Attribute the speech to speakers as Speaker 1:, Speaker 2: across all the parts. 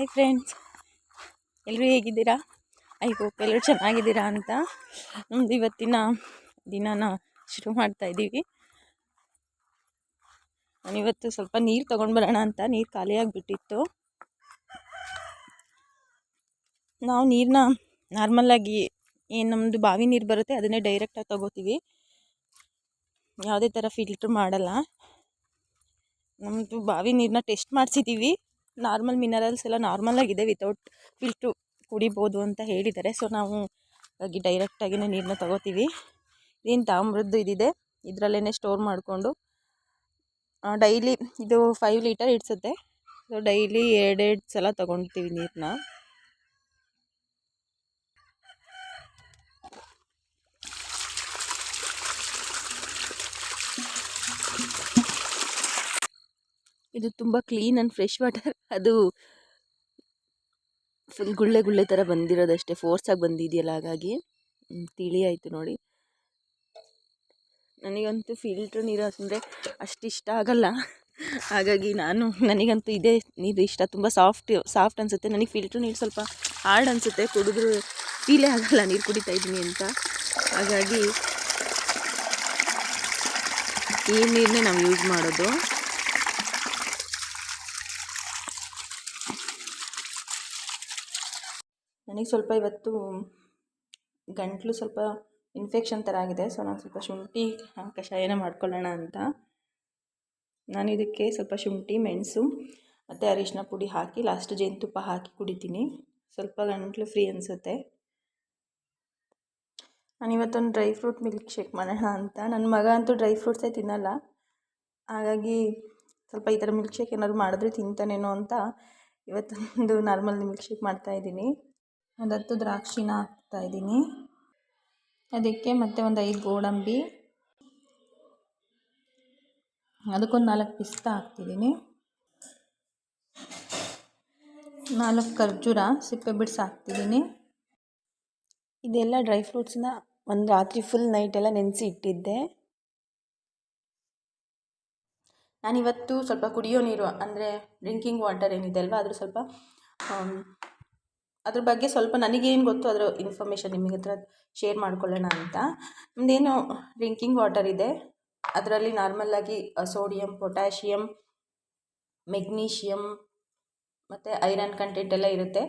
Speaker 1: Hi friends ಎಲ್ಲರೂ ಹೇಗಿದ್ದೀರಾ? I hope ಎಲ್ಲರೂ ಚೆನ್ನಾಗಿದ್ದೀರಾ ಅಂತ ನಮ್ದು ಇವತ್ತಿನ ದಿನನ ಶುರು ಮಾಡ್ತಾ ಇದ್ದೀವಿ. ನಾನಿವತ್ತು ಸ್ವಲ್ಪ ನೀರು ತೊಗೊಂಡು ಬರೋಣ ಅಂತ, ನೀರು ಖಾಲಿಯಾಗಿಬಿಟ್ಟಿತ್ತು ನಾವು ನೀರನ್ನ ನಾರ್ಮಲ್ಲಾಗಿ ಏನು ನಮ್ಮದು ಬಾವಿ ನೀರು ಬರುತ್ತೆ ಅದನ್ನೇ ಡೈರೆಕ್ಟಾಗಿ ತೊಗೋತೀವಿ. ಯಾವುದೇ ಥರ ಫಿಲ್ಟ್ರ್ ಮಾಡಲ್ಲ. ನಮ್ಮದು ಬಾವಿ ನೀರನ್ನ ಟೆಸ್ಟ್ ಮಾಡಿಸಿದ್ದೀವಿ ನಾರ್ಮಲ್ ಮಿನರಲ್ಸ್ ಎಲ್ಲ ನಾರ್ಮಲಾಗಿದೆ ವಿತೌಟ್ ಫಿಲ್ಟ್ರು ಕುಡಿಬೋದು ಅಂತ ಹೇಳಿದ್ದಾರೆ. ಸೊ ನಾವು ಹಾಗಾಗಿ ಡೈರೆಕ್ಟಾಗಿಯೇ ನೀರನ್ನ ತೊಗೋತೀವಿ. ಇದೇನು ತಾಮ್ರದ್ದು ಇದಿದೆ. ಇದರಲ್ಲೇ ಸ್ಟೋರ್ ಮಾಡಿಕೊಂಡು ಡೈಲಿ ಇದು ಫೈವ್ ಲೀಟರ್ ಇಡ್ಸುತ್ತೆ. ಸೊ ಡೈಲಿ ಎರಡೆರಡು ಸಲ ತೊಗೊಳ್ತೀವಿ ನೀರನ್ನ ಇದು ತುಂಬ ಕ್ಲೀನ್ ಆ್ಯಂಡ್ ಫ್ರೆಶ್ ವಾಟರ್ ಅದು ಫುಲ್ ಗುಳ್ಳೆ ಗುಳ್ಳೆ ಥರ ಬಂದಿರೋದಷ್ಟೇ ಫೋರ್ಸಾಗಿ ಬಂದಿದೆಯಲ್ಲ ಹಾಗಾಗಿ. ತಿಳಿ ಆಯಿತು ನೋಡಿ. ನನಗಂತೂ ಫಿಲ್ಟ್ರ್ ನೀರು ಅಂದರೆ ಅಷ್ಟು ಇಷ್ಟ ಆಗಲ್ಲ. ಹಾಗಾಗಿ ನಾನು, ನನಗಂತೂ ಇದೇ ನೀರು ಇಷ್ಟ. ತುಂಬ ಸಾಫ್ಟ್ ಸಾಫ್ಟ್ ಅನಿಸುತ್ತೆ. ನನಗೆ ಫಿಲ್ಟ್ರ್ ನೀರು ಸ್ವಲ್ಪ ಹಾರ್ಡ್ ಅನಿಸುತ್ತೆ. ಕುಡಿದ್ರು ಫೀಲೇ ಆಗಲ್ಲ. ನೀರು ಕುಡಿತಾ ಇದ್ದೀನಿ ಅಂತ. ಹಾಗಾಗಿ ಈ ನೀರನ್ನೇ ನಾವು ಯೂಸ್ ಮಾಡೋದು. ನನಗೆ ಸ್ವಲ್ಪ ಇವತ್ತು ಗಂಟಲು ಸ್ವಲ್ಪ ಇನ್ಫೆಕ್ಷನ್ ಥರ ಆಗಿದೆ. ಸೊ ನಾನು ಸ್ವಲ್ಪ ಶುಂಠಿ ಕಷಾಯನ ಮಾಡ್ಕೊಳ್ಳೋಣ ಅಂತ. ನಾನು ಇದಕ್ಕೆ ಸ್ವಲ್ಪ ಶುಂಠಿ, ಮೆಣಸು, ಮತ್ತು ಅರಿಶಿನ ಪುಡಿ ಹಾಕಿ ಲಾಸ್ಟ್ ಜೇನುತುಪ್ಪ ಹಾಕಿ ಕುಡಿತೀನಿ. ಸ್ವಲ್ಪ ಗಂಟಲು ಫ್ರೀ ಅನಿಸುತ್ತೆ. ನಾನು ಇವತ್ತೊಂದು ಡ್ರೈ ಫ್ರೂಟ್ ಮಿಲ್ಕ್ ಶೇಕ್ ಮಾಡೋಣ ಅಂತ. ನನ್ನ ಮಗ ಅಂತೂ ಡ್ರೈ ಫ್ರೂಟ್ಸೇ ತಿನ್ನಲ್ಲ. ಹಾಗಾಗಿ ಸ್ವಲ್ಪ ಈ ಥರ ಮಿಲ್ಕ್ ಶೇಕ್ ಏನಾದ್ರು ಮಾಡಿದ್ರೆ ತಿಂತಾನೇನೋ ಅಂತ ಇವತ್ತೊಂದು ನಾರ್ಮಲ್ ಮಿಲ್ಕ್ ಶೇಕ್ ಮಾಡ್ತಾಯಿದ್ದೀನಿ ಒಂದು ಹತ್ತು ದ್ರಾಕ್ಷಿನ ಹಾಕ್ತಾಯಿದ್ದೀನಿ ಅದಕ್ಕೆ ಮತ್ತೆ ಒಂದು ಐದು ಗೋಡಂಬಿ. ಅದಕ್ಕೊಂದು ನಾಲ್ಕು ಪಿಸ್ತಾ ಹಾಕ್ತಿದ್ದೀನಿ. ನಾಲ್ಕು ಖರ್ಜೂರ ಸಿಪ್ಪೆ ಬಿಡಿಸಿ ಹಾಕ್ತಿದ್ದೀನಿ. ಇದೆಲ್ಲ ಡ್ರೈ ಫ್ರೂಟ್ಸ್ನ ಒಂದು ರಾತ್ರಿ ಫುಲ್ ನೈಟ್ ಎಲ್ಲ ನೆನೆಸಿ ಇಟ್ಟಿದ್ದೆ. ನಾನಿವತ್ತು ಸ್ವಲ್ಪ ಕುಡಿಯೋ ನೀರು, ಅಂದರೆ ಡ್ರಿಂಕಿಂಗ್ ವಾಟರ್ ಏನಿದೆ ಅಲ್ವಾ ಅದ್ರ ಸ್ವಲ್ಪ ಅದ್ರ ಬಗ್ಗೆ ಸ್ವಲ್ಪ ನನಗೇನು ಗೊತ್ತು, ಅದರ ಇನ್ಫಾರ್ಮೇಷನ್ ನಿಮಗೆ ಹತ್ರ ಶೇರ್ ಮಾಡ್ಕೊಳ್ಳೋಣ ಅಂತ. ನಮ್ಮದೇನು ಡ್ರಿಂಕಿಂಗ್ ವಾಟರ್ ಇದೆ. ಅದರಲ್ಲಿ ನಾರ್ಮಲ್ಲಾಗಿ ಸೋಡಿಯಂ ಪೊಟ್ಯಾಷಿಯಮ್ ಮೆಗ್ನೀಷಿಯಮ್ ಮತ್ತು ಐರನ್ ಕಂಟೆಂಟ್ ಎಲ್ಲ ಇರುತ್ತೆ.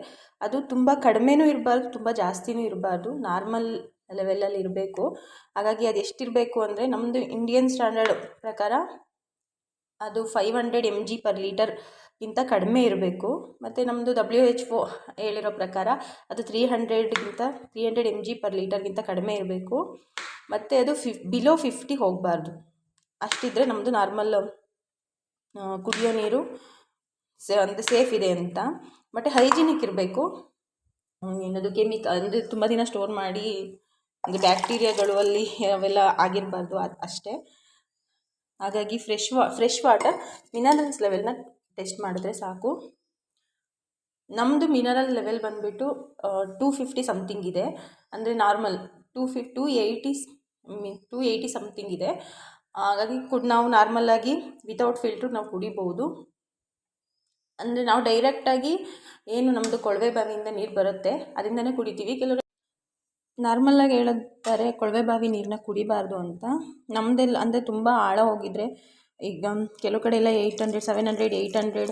Speaker 1: ಅದು ತುಂಬ ಕಡಿಮೆನೂ ಇರಬಾರ್ದು, ತುಂಬ ಜಾಸ್ತಿನೂ ಇರಬಾರ್ದು. ನಾರ್ಮಲ್ ಲೆವೆಲಲ್ಲಿ ಇರಬೇಕು. ಹಾಗಾಗಿ ಅದು ಎಷ್ಟಿರಬೇಕು ಅಂದರೆ ನಮ್ಮದು ಇಂಡಿಯನ್ ಸ್ಟ್ಯಾಂಡರ್ಡ್ ಪ್ರಕಾರ ಅದು five hundred M G per litre ಗಿಂತ ಕಡಿಮೆ ಇರಬೇಕು. ಮತ್ತು ನಮ್ಮದು ಡಬ್ಲ್ಯೂ ಎಚ್ ಒ ಹೇಳಿರೋ ಪ್ರಕಾರ ಅದು three ಹಂಡ್ರೆಡ್ಗಿಂತ three hundred M G per ಲೀಟರ್ಗಿಂತ ಕಡಿಮೆ ಇರಬೇಕು. ಮತ್ತು ಅದು ಫಿಫ್ ಬಿಲೋ ಫಿಫ್ಟಿ ಹೋಗಬಾರ್ದು. ಅಷ್ಟಿದ್ದರೆ ನಮ್ಮದು ನಾರ್ಮಲ್ ಕುಡಿಯೋ ನೀರು ಸೇ, ಅಂದರೆ ಸೇಫ್ ಇದೆ ಅಂತ. ಮತ್ತು ಹೈಜಿನಿಕ್ ಇರಬೇಕು. ಏನದು ಕೆಮಿಕ ಅಂದರೆ ತುಂಬ ದಿನ ಸ್ಟೋರ್ ಮಾಡಿ ಅಂದರೆ ಬ್ಯಾಕ್ಟೀರಿಯಾಗಳು ಅಲ್ಲಿ ಅವೆಲ್ಲ ಆಗಿರಬಾರ್ದು ಅಷ್ಟೇ. ಹಾಗಾಗಿ ಫ್ರೆಶ್ ವಾ ಫ್ರೆಶ್ ವಾಟರ್ ಮಿನರಲ್ಸ್ ಲೆವೆಲ್ನ ಟೆಸ್ಟ್ ಮಾಡಿದ್ರೆ ಸಾಕು. ನಮ್ಮದು ಮಿನರಲ್ ಲೆವೆಲ್ ಬಂದುಬಿಟ್ಟು ಟೂ ಫಿಫ್ಟಿ ಸಮಥಿಂಗ್ ಇದೆ. ಅಂದರೆ normal two ಫಿಫ್ two eighty two eighty something ಇದೆ. ಹಾಗಾಗಿ ಕುಡ್, ನಾವು ನಾರ್ಮಲ್ಲಾಗಿ ವಿತೌಟ್ ಫಿಲ್ಟ್ರ್ ನಾವು ಕುಡಿಬೋದು. ಅಂದರೆ ನಾವು ಡೈರೆಕ್ಟಾಗಿ ಏನು ನಮ್ಮದು ಕೊಳವೆ ಬಾವಿಯಿಂದ ನೀರು ಬರುತ್ತೆ, ಅದರಿಂದನೇ ಕುಡಿತೀವಿ. ಕೆಲವರು ನಾರ್ಮಲ್ಲಾಗಿ ಹೇಳುತ್ತಾರೆ ಕೊಳವೆ ಬಾವಿ ನೀರನ್ನ ಕುಡಿಬಾರ್ದು ಅಂತ. ನಮ್ಮದೆಲ್ಲ ಅಂದರೆ ತುಂಬ ಆಳ ಹೋಗಿದ್ರೆ ಈಗ ಕೆಲವು ಕಡೆ ಎಲ್ಲ eight hundred seven hundred eight hundred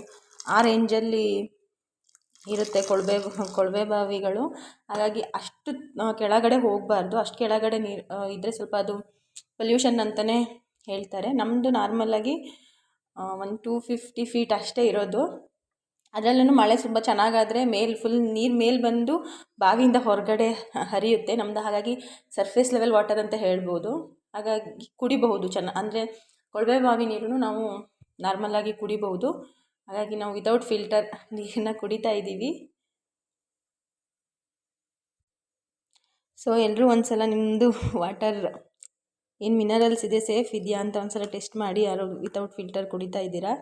Speaker 1: ಆ ರೇಂಜಲ್ಲಿ ಇರುತ್ತೆ ಕೊಳವೆ ಕೊಳವೆ ಬಾವಿಗಳು. ಹಾಗಾಗಿ ಅಷ್ಟು ಕೆಳಗಡೆ ಹೋಗಬಾರ್ದು. ಅಷ್ಟು ಕೆಳಗಡೆ ನೀರು ಇದ್ದರೆ ಸ್ವಲ್ಪ ಅದು ಪೊಲ್ಯೂಷನ್ ಅಂತಲೇ ಹೇಳ್ತಾರೆ. ನಮ್ಮದು ನಾರ್ಮಲಾಗಿ ಒಂದು ಟೂ ಫಿಫ್ಟಿ ಫೀಟ್ ಅಷ್ಟೇ ಇರೋದು. ಅದರಲ್ಲೂ ಮಳೆ ತುಂಬ ಚೆನ್ನಾಗಾದರೆ ಮೇಲ್ ಫುಲ್ ನೀರು ಮೇಲೆ ಬಂದು ಬಾವಿಯಿಂದ ಹೊರಗಡೆ ಹರಿಯುತ್ತೆ. ನಮ್ಮದು ಹಾಗಾಗಿ ಸರ್ಫೇಸ್ ಲೆವೆಲ್ ವಾಟರ್ ಅಂತ ಹೇಳ್ಬೋದು. ಹಾಗಾಗಿ ಕುಡಿಬಹುದು ಚೆನ್ನ, ಅಂದರೆ ಕೊಳವೆ ಬಾವಿ ನೀರನ್ನು ನಾವು ನಾರ್ಮಲ್ಲಾಗಿ ಕುಡಿಬಹುದು. ಹಾಗಾಗಿ ನಾವು ವಿತೌಟ್ ಫಿಲ್ಟರ್ ನೀರನ್ನ ಕುಡಿತಾ ಇದ್ದೀವಿ. ಸೊ ಎಲ್ಲರೂ ಒಂದು ಸಲ ನಿಮ್ಮದು ವಾಟರ್ ಏನು ಮಿನರಲ್ಸ್ ಇದೆ ಸೇಫ್ ಇದೆಯಾ ಅಂತ ಒಂದು ಸಲ ಟೆಸ್ಟ್ ಮಾಡಿ, ಯಾರು ವಿತೌಟ್ ಫಿಲ್ಟರ್ ಕುಡಿತಾ ಇದ್ದೀರಾ?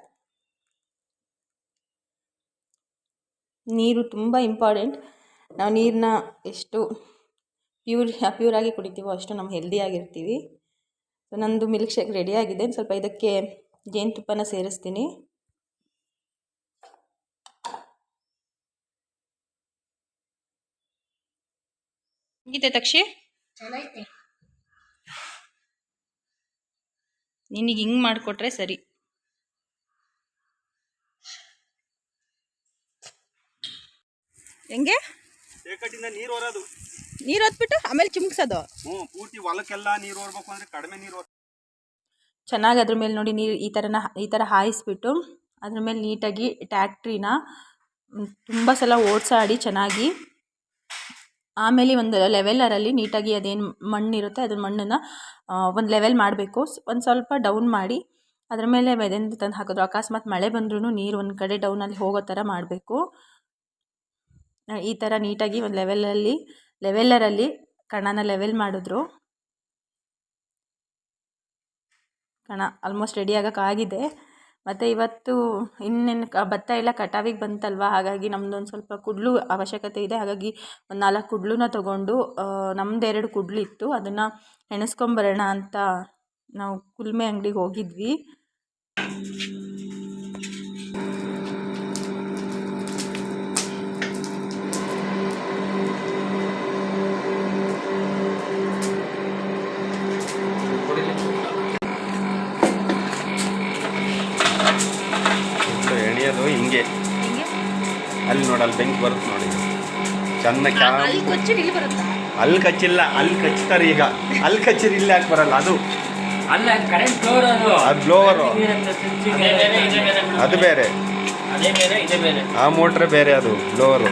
Speaker 1: ನೀರು ತುಂಬ ಇಂಪಾರ್ಟೆಂಟ್ ನಾವು ನೀರನ್ನ ಎಷ್ಟು ಪ್ಯೂರ್ ಪ್ಯೂರಾಗಿ ಕುಡಿತೀವೋ ಅಷ್ಟು ನಾವು ಹೆಲ್ದಿಯಾಗಿರ್ತೀವಿ ಸೊ ನಂದು ಮಿಲ್ಕ್ ಶೇಕ್ ರೆಡಿ ಆಗಿದೆ. ಸ್ವಲ್ಪ ಇದಕ್ಕೆ ಜೇನುತುಪ್ಪನ ಸೇರಿಸ್ತೀನಿ. ಹೇಗಿದೆ ತಕ್ಷಿ? ನಿನಗೆ ಹಿಂಗೆ ಮಾಡಿಕೊಟ್ರೆ ಸರಿ. ಹೆಂಗೆ?
Speaker 2: ನೀರು ಹೊರದು.
Speaker 1: ನೀರು ಹೊತ್ಬಿಟ್ಟು ಆಮೇಲೆ ಚಿಮ್ಕ್ಸೋದು.
Speaker 2: ಹ್ಞೂ ಪೂರ್ತಿ ಹೊಲಕ್ಕೆಲ್ಲ ನೀರು ಓರ್ಬೇಕು ಅಂದ್ರೆ ಕಡಿಮೆ ನೀರು
Speaker 1: ಚೆನ್ನಾಗಿ ಅದ್ರ ಮೇಲೆ ನೋಡಿ ನೀರು ಈ ಥರನ ಈ ಥರ ಹಾಯಿಸ್ಬಿಟ್ಟು ಅದ್ರ ಮೇಲೆ ನೀಟಾಗಿ ಟ್ಯಾಕ್ಟ್ರಿನ ತುಂಬ ಸಲ ಓಡಿಸಾಡಿ ಚೆನ್ನಾಗಿ. ಆಮೇಲೆ ಒಂದು ಲೆವೆಲರಲ್ಲಿ ನೀಟಾಗಿ ಅದೇನು ಮಣ್ಣಿರುತ್ತೆ ಅದ್ರ ಮಣ್ಣನ್ನು ಒಂದು ಲೆವೆಲ್ ಮಾಡಬೇಕು. ಒಂದು ಸ್ವಲ್ಪ ಡೌನ್ ಮಾಡಿ ಅದ್ರ ಮೇಲೆ ಬೆದೆಂದು ತಂದು ಹಾಕಿದ್ರು. ಅಕಸ್ಮಾತ್ ಮಳೆ ಬಂದ್ರೂ ನೀರು ಒಂದು ಕಡೆ ಡೌನಲ್ಲಿ ಹೋಗೋ ಥರ ಮಾಡಬೇಕು. ಈ ಥರ ನೀಟಾಗಿ ಒಂದು ಲೆವೆಲಲ್ಲಿ ಲೆವೆಲ್ಲರಲ್ಲಿ ಕಣನ ಲೆವೆಲ್ ಮಾಡಿದ್ರು. ಕಣ ಆಲ್ಮೋಸ್ಟ್ ರೆಡಿ ಆಗೋಕ್ಕಾಗಿದೆ ಮತ್ತು ಇವತ್ತು ಇನ್ನೇನು ಕ, ಭತ್ತ ಎಲ್ಲ ಕಟಾವಿಗೆ ಬಂತಲ್ವ? ಹಾಗಾಗಿ ನಮ್ಮದೊಂದು ಸ್ವಲ್ಪ ಕುಡ್ಲು ಅವಶ್ಯಕತೆ ಇದೆ. ಹಾಗಾಗಿ ಒಂದು ನಾಲ್ಕು ಕುಡ್ಲನ್ನ ತೊಗೊಂಡು ನಮ್ದು ಎರಡು ಕುಡ್ಲಿತ್ತು ಅದನ್ನು ಎಣಿಸ್ಕೊಂಬರೋಣ ಅಂತ ನಾವು ಕುಲ್ಮೆ ಅಂಗಡಿಗೆ ಹೋಗಿದ್ವಿ.
Speaker 2: ಅಲ್ಲಿ ನೋಡಿ ಅಲ್ಲಿ ಬೆಂಕಿ ಬರುತ್ತೆ ನೋಡಿ. ಚೆನ್ನಾಗಿ ಕ್ಯಾ
Speaker 3: ಅಲ್ಲಿ ಇಲ್ಲಿ ಬರುತ್ತಾ?
Speaker 2: ಅಲ್ಲಿ ಕಚ್ಚಿಲ್ಲ ಅಲ್ಲಿ ಕಚ್ತಾರೆ ಈಗ. ಅಲ್ಲಿ ಕಚ್ಚಿರಿ ಇಲ್ಲಿ ಯಾಕೆ ಬರಲ್ಲ? ಅದು
Speaker 4: ಅಲ್ಲ ಕರೆಂಟ್ ಅದು.
Speaker 2: ಬ್ಲೋವರು
Speaker 4: ಬೇರೆ
Speaker 2: ಅದು ಬೇರೆ ಆ ಮೋಟ್ರ್ ಬೇರೆ ಅದು ಬ್ಲೋವರು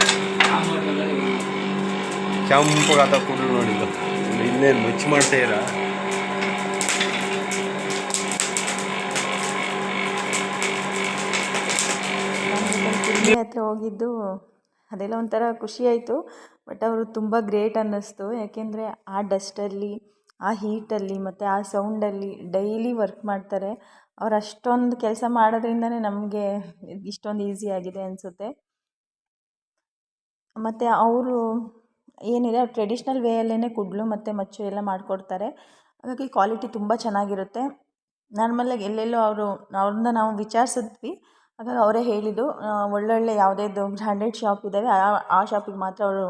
Speaker 2: ಕೆಂಪಗಾದ ಕುಡ್ಲು ನೋಡಿದ್ದು ಇನ್ನೇನು ಮುಚ್ಚ ಮಾಡ್ತಾ ಇರ
Speaker 1: ಹತ್ರ ಹೋಗಿದ್ದು ಅದೆಲ್ಲ ಒಂಥರ ಖುಷಿ ಆಯಿತು. ಬಟ್ ಅವರು ತುಂಬ ಗ್ರೇಟ್ ಅನ್ನಿಸ್ತು. ಯಾಕೆಂದರೆ ಆ ಡಸ್ಟಲ್ಲಿ, ಆ ಹೀಟಲ್ಲಿ ಮತ್ತು ಆ ಸೌಂಡಲ್ಲಿ ಡೈಲಿ ವರ್ಕ್ ಮಾಡ್ತಾರೆ. ಅವ್ರು ಅಷ್ಟೊಂದು ಕೆಲಸ ಮಾಡೋದ್ರಿಂದನೇ ನಮಗೆ ಇಷ್ಟೊಂದು ಈಸಿ ಆಗಿದೆ ಅನಿಸುತ್ತೆ. ಮತ್ತು ಅವರು ಏನಿದೆ ಟ್ರೆಡಿಷ್ನಲ್ ವೇಯಲ್ಲೇ ಕುಡ್ಲು ಮತ್ತು ಮಚ್ಚು ಎಲ್ಲ ಮಾಡಿಕೊಡ್ತಾರೆ. ಹಾಗಾಗಿ ಕ್ವಾಲಿಟಿ ತುಂಬ ಚೆನ್ನಾಗಿರುತ್ತೆ. ನಾರ್ಮಲಾಗಿ ಎಲ್ಲೆಲ್ಲೋ ಅವರು ಅವ್ರನ್ನ ನಾವು ವಿಚಾರಿಸಿದ್ವಿ. ಹಾಗಾಗಿ ಅವರೇ ಹೇಳಿದ್ದು. ಒಳ್ಳೊಳ್ಳೆ ಯಾವುದ್ಯಾವ್ದು ಬ್ರ್ಯಾಂಡೆಡ್ ಶಾಪ್ ಇದ್ದಾವೆ, ಆ ಆ ಶಾಪಿಗೆ ಮಾತ್ರ ಅವರು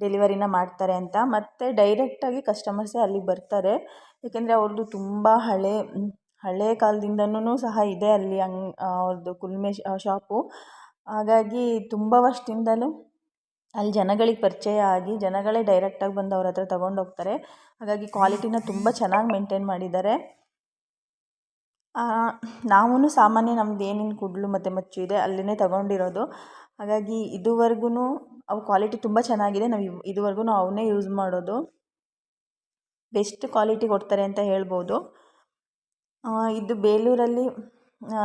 Speaker 1: ಡೆಲಿವರಿನ ಮಾಡ್ತಾರೆ ಅಂತ. ಮತ್ತು ಡೈರೆಕ್ಟಾಗಿ ಕಸ್ಟಮರ್ಸೇ ಅಲ್ಲಿಗೆ ಬರ್ತಾರೆ. ಏಕೆಂದರೆ ಅವ್ರದ್ದು ತುಂಬ ಹಳೆ ಹಳೆ ಕಾಲದಿಂದನೂ ಸಹ ಇದೆ ಅಲ್ಲಿ ಅಂಗ್ ಅವ್ರದ್ದು ಕುಲ್ಮೆ ಶಾಪು ಹಾಗಾಗಿ ತುಂಬ ವರ್ಷದಿಂದಲೂ ಅಲ್ಲಿ ಜನಗಳಿಗೆ ಪರಿಚಯ ಆಗಿ, ಜನಗಳೇ ಡೈರೆಕ್ಟಾಗಿ ಬಂದು ಅವ್ರ ಹತ್ರ ತೊಗೊಂಡೋಗ್ತಾರೆ. ಹಾಗಾಗಿ ಕ್ವಾಲಿಟಿನ ತುಂಬ ಚೆನ್ನಾಗಿ ಮೇಂಟೈನ್ ಮಾಡಿದ್ದಾರೆ. ನಾವೂ ಸಾಮಾನ್ಯ ನಮ್ದು ಏನೇನು ಕುಡ್ಲು ಮತ್ತು ಮಚ್ಚು ಇದೆ ಅಲ್ಲಿನೇ ತಗೊಂಡಿರೋದು. ಹಾಗಾಗಿ ಇದುವರೆಗೂ ಅವು ಕ್ವಾಲಿಟಿ ತುಂಬ ಚೆನ್ನಾಗಿದೆ. ನಾವು ಇವು ಇದುವರೆಗೂ ಅವನ್ನೇ ಯೂಸ್ ಮಾಡೋದು. ಬೆಸ್ಟ್ ಕ್ವಾಲಿಟಿ ಕೊಡ್ತಾರೆ ಅಂತ ಹೇಳ್ಬೋದು. ಇದು ಬೇಲೂರಲ್ಲಿ,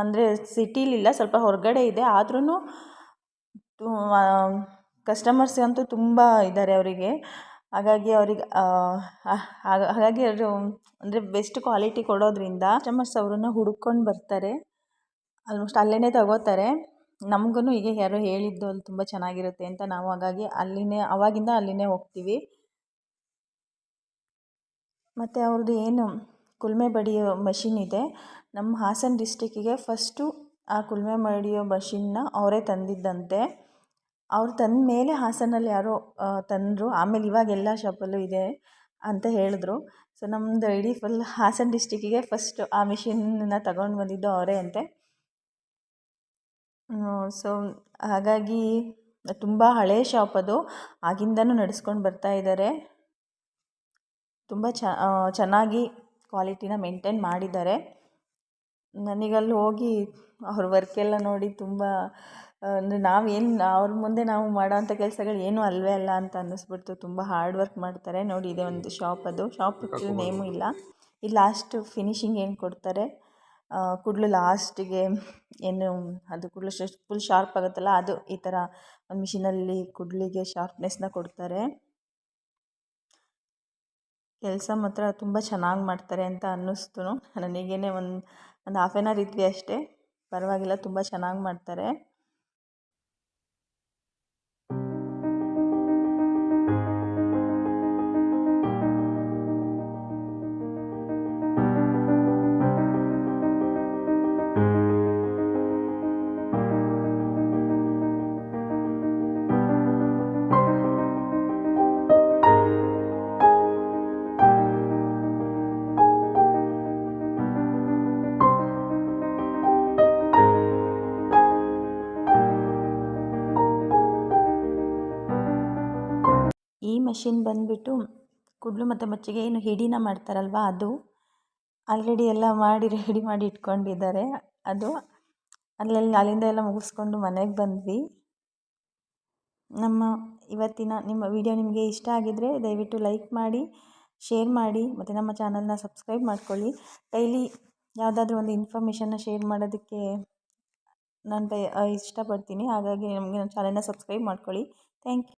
Speaker 1: ಅಂದರೆ ಸಿಟಿಲಿಲ್ಲ ಸ್ವಲ್ಪ ಹೊರಗಡೆ ಇದೆ. ಆದ್ರೂ ಕಸ್ಟಮರ್ಸ್ ಅಂತೂ ತುಂಬ ಇದ್ದಾರೆ ಅವರಿಗೆ. ಹಾಗಾಗಿ ಅವ್ರಿಗೆ ಹಾಗಾಗಿ ಅವರು ಅಂದರೆ ಬೆಸ್ಟ್ ಕ್ವಾಲಿಟಿ ಕೊಡೋದ್ರಿಂದ ಕಸ್ಟಮರ್ಸ್ ಅವ್ರನ್ನ ಹುಡುಕೊಂಡು ಬರ್ತಾರೆ. ಆಲ್ಮೋಸ್ಟ್ ಅಲ್ಲೇ ತಗೋತಾರೆ. ನಮಗೂ ಈಗ ಯಾರೋ ಹೇಳಿದ್ದು ಅಲ್ಲಿ ತುಂಬ ಚೆನ್ನಾಗಿರುತ್ತೆ ಅಂತ ನಾವು ಹಾಗಾಗಿ ಅಲ್ಲಿನೇ, ಅವಾಗಿಂದ ಅಲ್ಲಿನೇ ಹೋಗ್ತೀವಿ. ಮತ್ತು ಅವ್ರದ್ದು ಏನು, ಕುಲ್ಮೆ ಬಡಿಯೋ ಮಷಿನ್ ಇದೆ. ನಮ್ಮ ಹಾಸನ ಡಿಸ್ಟಿಕ್ಕಿಗೆ ಫಸ್ಟು ಆ ಕುಲ್ಮೆ ಬಡಿಯೋ ಮಷಿನ್ನ ಅವರೇ ತಂದಿದ್ದಂತೆ. ಅವ್ರು ತಂದ ಮೇಲೆ ಹಾಸನಲ್ಲಿ ಯಾರೋ ತಂದರು ಆಮೇಲೆ ಇವಾಗ ಎಲ್ಲ ಶಾಪಲ್ಲೂ ಇದೆ ಅಂತ ಹೇಳಿದ್ರು. ಸೊ ನಮ್ಮದು ಇಡೀ ಫುಲ್ ಹಾಸನ್ ಡಿಸ್ಟಿಕ್ಕಿಗೆ ಫಸ್ಟ್ ಆ ಮಿಷಿನ್ನ ತಗೊಂಡು ಬಂದಿದ್ದು ಅವರೇ ಅಂತೆ. ಸೊ ಹಾಗಾಗಿ ತುಂಬ ಹಳೇ ಶಾಪ್ ಅದು. ಆಗಿಂದನೂ ನಡೆಸ್ಕೊಂಡು ಬರ್ತಾ ಇದ್ದಾರೆ ತುಂಬ ಚೆನ್ನಾಗಿ ಕ್ವಾಲಿಟಿನ ಮೇಂಟೈನ್ ಮಾಡಿದ್ದಾರೆ. ನನಗಲ್ಲಿ ಹೋಗಿ ಅವ್ರ ವರ್ಕೆಲ್ಲ ನೋಡಿ ತುಂಬ ಅಂದರೆ ನಾವೇನು ಅವ್ರ ಮುಂದೆ ನಾವು ಮಾಡೋವಂಥ ಕೆಲಸಗಳು ಏನೂ ಅಲ್ಲವೇ ಅಲ್ಲ ಅಂತ ಅನ್ನಿಸ್ಬಿಡ್ತು. ತುಂಬ ಹಾರ್ಡ್ ವರ್ಕ್ ಮಾಡ್ತಾರೆ. ನೋಡಿ ಇದೆ ಒಂದು ಶಾಪ್ ಅದು. ಶಾಪ್ ನೇಮು ಇಲ್ಲ. ಇಲ್ಲಿ ಲಾಸ್ಟ್ ಫಿನಿಶಿಂಗ್ ಏನು ಕೊಡ್ತಾರೆ? ಕೂಡಲು ಲಾಸ್ಟಿಗೆ ಏನು ಅದು ಕುಡ್ಲು ಫುಲ್ ಶಾರ್ಪ್ ಆಗುತ್ತಲ್ಲ? ಅದು ಈ ಥರ ಒಂದು ಮಿಷಿನಲ್ಲಿ ಕುಡ್ಲಿಗೆ ಶಾರ್ಪ್ನೆಸ್ನ ಕೊಡ್ತಾರೆ. ಕೆಲಸ ಮಾತ್ರ ತುಂಬ ಚೆನ್ನಾಗಿ ಮಾಡ್ತಾರೆ ಅಂತ ಅನ್ನಿಸ್ತು. ನನಗೇನೆ ಒಂದು ಒಂದು ಹಾಫ್ ಆನ್ ಅವರ್ ಇದ್ವಿ ಅಷ್ಟೇ. ಪರವಾಗಿಲ್ಲ ತುಂಬ ಚೆನ್ನಾಗಿ ಮಾಡ್ತಾರೆ. ಮಷಿನ್ ಬಂದುಬಿಟ್ಟು ಕುಡ್ಲು ಮತ್ತು ಮಚ್ಚಿಗೆ ಏನು ಹಿಡಿನ ಮಾಡ್ತಾರಲ್ವ ಅದು? ಆಲ್ರೆಡಿ ಎಲ್ಲ ಮಾಡಿ ರೆಡಿ ಮಾಡಿ ಇಟ್ಕೊಂಡಿದ್ದಾರೆ. ಅದು ಅಲ್ಲಲ್ಲಿ ಅಲ್ಲಿಂದ ಎಲ್ಲ ಮುಗಿಸ್ಕೊಂಡು ಮನೆಗೆ ಬಂದ್ವಿ. ನಮ್ಮ ಇವತ್ತಿನ ನಿಮ್ಮ ವಿಡಿಯೋ ನಿಮಗೆ ಇಷ್ಟ ಆಗಿದ್ದರೆ ದಯವಿಟ್ಟು ಲೈಕ್ ಮಾಡಿ ಶೇರ್ ಮಾಡಿ ಮತ್ತು ನಮ್ಮ ಚಾನಲ್ನ ಸಬ್ಸ್ಕ್ರೈಬ್ ಮಾಡ್ಕೊಳ್ಳಿ. ಡೈಲಿ ಯಾವುದಾದ್ರೂ ಒಂದು ಇನ್ಫಾರ್ಮೇಷನ್ನ ಶೇರ್ ಮಾಡೋದಕ್ಕೆ ನಾನು ಬಯ ಇಷ್ಟಪಡ್ತೀನಿ. ಹಾಗಾಗಿ ನಮಗೆ ನಮ್ಮ ಚಾನಲ್ನ ಸಬ್ಸ್ಕ್ರೈಬ್ ಮಾಡ್ಕೊಳ್ಳಿ. Thank you